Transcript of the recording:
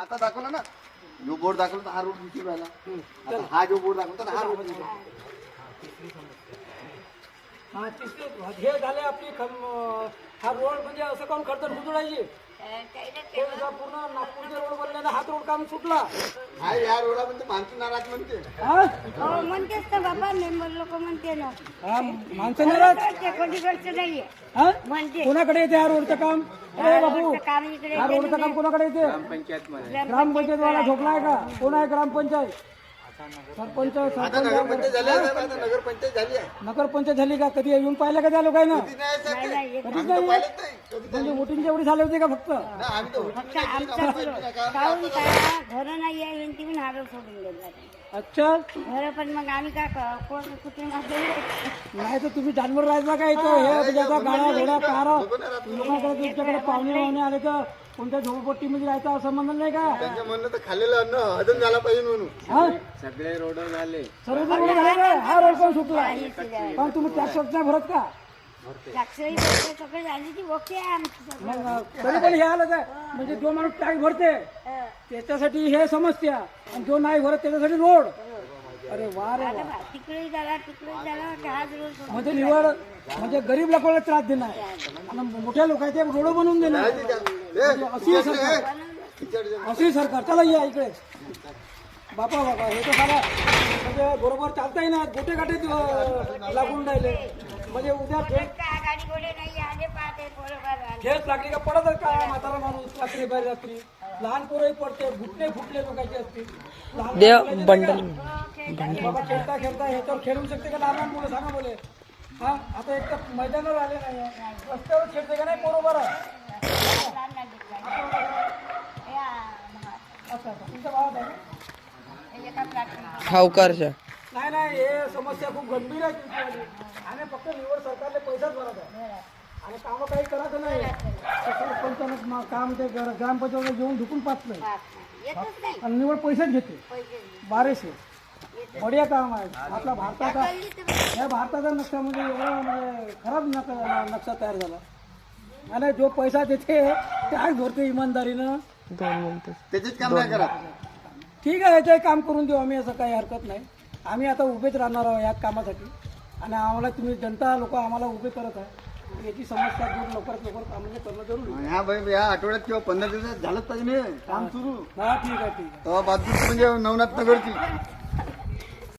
आता दाखवला ना? जो बोर्ड दाखवला तर हा रोड दिसून राहिला. आता हा जो बोर्ड दाखवला तर हा रोड राहिला. हा तिसरे हे झाले आपली खम हा रोड म्हणजे असं काऊन खडतर हे जर पूर्ण नागपूरचे रोड बनले ना हाच रोड काम सुटला? हा या रोडामध्ये माणसं नाराज म्हणते. हा? हो म्हणतेच तर बाबा मेंबर लोक म्हणते ना. हा माणसं नाराज? ते कोणीकडचं नाहीये. हा? म्हणते. कोणाकडे येते हा रोडचं काम? अरे बाबू काम इकडे हा रोडचं काम कोणाकडे येते ग्रामपंचायत वाला झोपलाय का? कोण आहे ग्रामपंचायत? सरपंच आता सरपंच नगरपंचायत झाली आहे साहेब, आता नगरपंचायत झाली आहे. नगरपंचायत झाली का? कधी येऊन पाहिलं का त्या लोकांना? कधी नाही साहेब. ते. नाही, आम्ही तर पाहिलेच नाही. कधी म्हणजे वोटिंग एवढी झाले होते का फक्त? नाही, आम्ही तर फक्त आमचं काहून का घर नाही आहे हाडं सोडून अच्छा. घर पण मग आम्ही काय क- कोण कुठे नाही तर तुम्ही जानवर राहायचा का इथं? हे. आता गाड्या घोड्या कार लोकांकडे तुमच्याकडे पाहुणे वाहुणे आले तर कोणत्या झोपडपट्टीमध्ये राहायचा असं म्हणणं नाही का? त्यांचं म्हणणं तर खाल्लेलं अन्न हजम झाला पाहिजे म्हणून. हा? सगळे रोड झाले. सर्व रोड झाले. हा रोड पण सुटला. पण तुम्ही टॅक्स नाही भरत का? साक्षरी पैसे सगळे झाली ती ओके आहे आमची सगळं. मग तरी पण हे आलं काय म्हणजे जो माणूस टॅक्स भरते. हं. त्याच्यासाठी हे समस्या. आणि जो नाही भरत त्याच्यासाठी रोड. अरे वा रे वा. आता बा, तिकडे झाला तिकडे झाला की हाच रोड सोडून म्हणजे निवड म्हणजे गरीब लोकांना त्रास देणार. आणि मोठ्या लोकांचे रोड बनवून देणार. म्हणजे अशी सरकार. अशी सरकार. चला या इकडे. बापा बापा हे तर सारा म्हणजे बरोबर चालताही ना गोटे गाठे अं, लागून राहिले. म्हणजे उद्या ठेच का गाडी घोडे नाही आले पाहते बरोबर आले. ठेच लागली का? पडतच का? म्हातारा माणूस रात्री बाहेर रात्री. लहान पोरही पडते फुटले फुटले लोकांचे असतील. लहान मुलांचे बंडल. बाबा खेळता खेळता ह्याच्यावर खेळू शकते का? लहान मुलं सांगा बोले. हा आता एक तर मैदानावर आले नाही. रस्त्यावर खेळते का नाही बरोबर आहे लहान लहान. या. असं असं. तुमच्या भावात आहे का? हे एका प्लॅटफॉर्मवर. सावकारच्या. नाही नाही हे समस्या खूप गंभीर आहे तुमची आणि फक्त निवड सरकारले पैसाच भरत आहे. आणि कामं काही करायचं नाही. सरपंचानं मा- काम ते ग्र- ग्रामपंचायत घेऊन ढुकून पाचलं पाहत नाही. येतच नाही आणि निवड पैसेच घेते. पैसे बारेशे. बढिया काम आहे. आपला भारताचा कळली या भारताचा नक्षा म्हणजे एवढा म्हणजे खराब नक- नक्षा तयार झाला. आणि जो पैसा देते त्याच भरते इमानदारीनं. दोन मिनिटं. काम नाही करत. ठीक आहे याचंही काम करून देऊ आम्ही असं काही हरकत नाही. आम्ही आता उभेच राहणार आहोत या कामासाठी. आणि आम्हाला तुम्ही जनता लोक आम्हाला उभे करत आहे. याची समस्या दूर लवकरात लवकर काम म्हणजे करणं जरुरी. ह्या बाई या आठवड्यात किंवा पंधरा दिवसात झालंच पाहिजे काम सुरू. हा ठीक आहे ठीक आहे. तेव्हा म्हणजे नवनाथ नगरची.